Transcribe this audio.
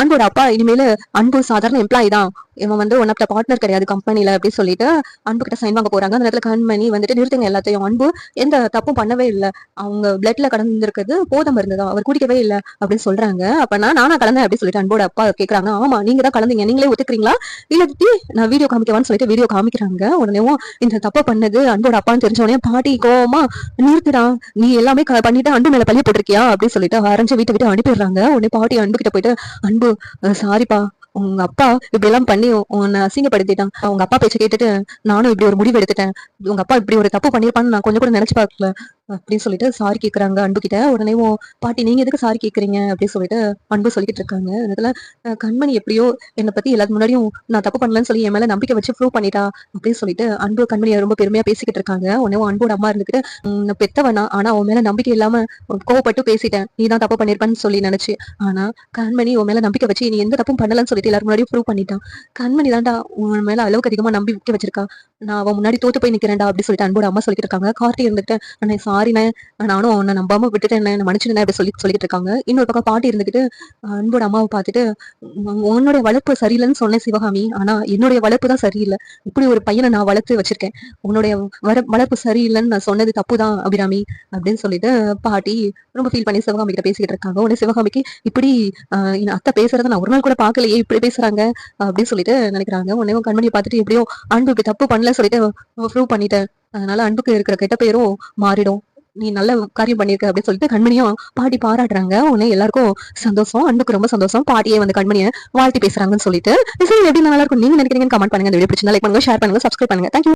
அன்போட அப்பா இனிமேல் அன்பு சாதாரண எம்ப்ளாயி தான். இவன் வந்து ஒன் ஆஃப் த பார்ட்னர் கிடையாது கம்பெனில அப்படின்னு சொல்லிட்டு அன்பு கிட்ட சைன் வாங்க போறாங்க. அந்த நேரத்துல கண்மணி வந்துட்டு நிறுத்துங்க எல்லாத்தையும். அன்பு எந்த தப்பும் பண்ணவே இல்லை. அவங்க பிளட்ல கடந்திருக்கிறது போத மருந்து தான். அவர் குடிக்கவே இல்லை அப்படின்னு சொல்றாங்க. அப்பனா நானா கலந்தேன் அப்படின்னு சொல்லிட்டு அன்போட அப்பா கேக்குறாங்க. ஆமா நீங்க தான் கலந்தீங்க. நீங்களே ஒத்துக்கிறீங்களா? இல்ல திட்டி நான் வீடியோ காமிக்கவான்னு சொல்லிட்டு வீடியோ காமிக்கிறாங்க. உடனேவும் இந்த தப்பை பண்ணது அன்போட அப்பான்னு தெரிஞ்ச உடனே பாட்டி கோவமா நிறுத்துடா. நீ எல்லாமே க- பண்ணிட்டு அன்பு மேல பள்ளி போட்டிருக்கியா? அப்படின்னு சொல்லிட்டு அரைஞ்சு வீட்டை விட்டு அனுப்பிடுறாங்க. உடனே பாட்டி அன்பு கிட்ட போயிட்டு அன்பு சாரிப்பா உங்க அப்பா இப்படி எல்லாம் பண்ணி உன்னை அசிங்கப்படுத்திட்டான். உங்க அப்பா பேச்ச கேட்டுட்டு நானும் இப்படி ஒரு முடிவு எடுத்துட்டேன். உங்க அப்பா இப்படி ஒரு தப்பு பண்ணிருப்பான்னு நான் கொஞ்சம் கூட நினைச்சு பார்க்கல. அப்படின்னு சொல்லிட்டு சாரி கேக்குறாங்க அன்பு கிட்ட. உடனே பாட்டி நீங்க எதுக்கு சாரி கேட்குறீங்க அப்படின்னு சொல்லிட்டு அன்பு சொல்லிக்கிட்டு இருக்காங்க. அதுல கண்மணி எப்படியோ என்னை பத்தி எல்லாத்து முன்னாடியும் நான் தப்பு பண்ணலன்னு சொல்லி என் மேல நம்பிக்கை வச்சு ப்ரூவ் பண்ணிட்டா அப்படின்னு சொல்லிட்டு அன்பு கண்மணியை ரொம்ப பெருமையா பேசிக்கிட்டு இருக்காங்க. உடனே அன்போட அம்மா இருந்துட்டு பெத்தவனா? ஆனா உன் மேல நம்பிக்கை இல்லாம கோவப்பட்டு பேசிட்டேன். நீ தான் தப்பு பண்ணிருப்பேன்னு சொல்லி நினைச்சு. ஆனா கண்மணி உன் மேல நம்பிக்கை வச்சு நீ எந்த தப்பும் பண்ணலன்னு சொல்லிட்டு எல்லாரும் முன்னாடியும் ப்ரூவ் பண்ணிட்டான். கண்மணி தான்டா உன் மேல அளவுக்கு அதிகமா நம்பிக்கை வச்சிருக்கா. நான் அவன் முன்னாடி தோத்து போய் நிக்கிறேன்டா அப்படின்னு சொல்லிட்டு அன்போட அம்மா சொல்லிட்டு இருக்காங்க. கார்த்தி இருந்துட்டு அண்ணே மாறினேன் நானும் உன்னை நம்பாம விட்டுட்டேன் என்ன மன்னிச்சுனேன் அப்படி சொல்லி சொல்லிட்டு இருக்காங்க இன்னொரு பக்கம் பாட்டி இருந்துகிட்டு அன்போட அம்மாவை பார்த்துட்டு உன்னுடைய வளர்ப்பு சரியில்லைன்னு சொன்னேன் சிவகாமி. ஆனா என்னுடைய வளர்ப்பு தான் சரியில்லை. இப்படி ஒரு பையனை நான் வளர்த்து வச்சிருக்கேன். உன்னுடைய வர வளர்ப்பு சரியில்லைன்னு நான் சொன்னது தப்பு தான் அபிராமி அப்படின்னு சொல்லிட்டு பாட்டி ரொம்ப ஃபீல் பண்ணி சிவகாமி கிட்ட பேசிக்கிட்டு இருக்காங்க. உடனே சிவகாமிக்கு இப்படி என் அத்தை பேசுறத நான் ஒரு நாள் கூட பார்க்கலையே இப்படி பேசுறாங்க அப்படின்னு சொல்லிட்டு நினைக்கிறாங்க. உடனே உன் கண்மணியை பார்த்துட்டு எப்படியோ அன்பு இப்படி தப்பு பண்ணல சொல்லிட்டு ப்ரூவ் பண்ணிட்டேன். அதனால அன்புக்கு இருக்கிற கெட்ட பேரும் மாறிடும். நீ நல்ல காரியம் பண்ணிருக்க அப்படின்னு சொல்லிட்டு கண்மணியும் பாட்டி பாராட்டுறாங்க. உடனே எல்லாருக்கும் சந்தோஷம் அன்புக்கு ரொம்ப சந்தோஷம். பாட்டியே வந்து கண்மணியை வாழ்த்து பேசுறாங்கன்னு சொல்லிட்டு. சரி எப்படி நல்லா இருக்கும் நீங்க நினைக்கிறீங்கன்னு கமெண்ட் பண்ணுங்க. இந்த வீடியோ பிடிச்சிருந்தா லைக் பண்ணுங்க ஷேர் பண்ணுங்க சப்ஸ்கிரைப் பண்ணுங்க. தேங்க்யூ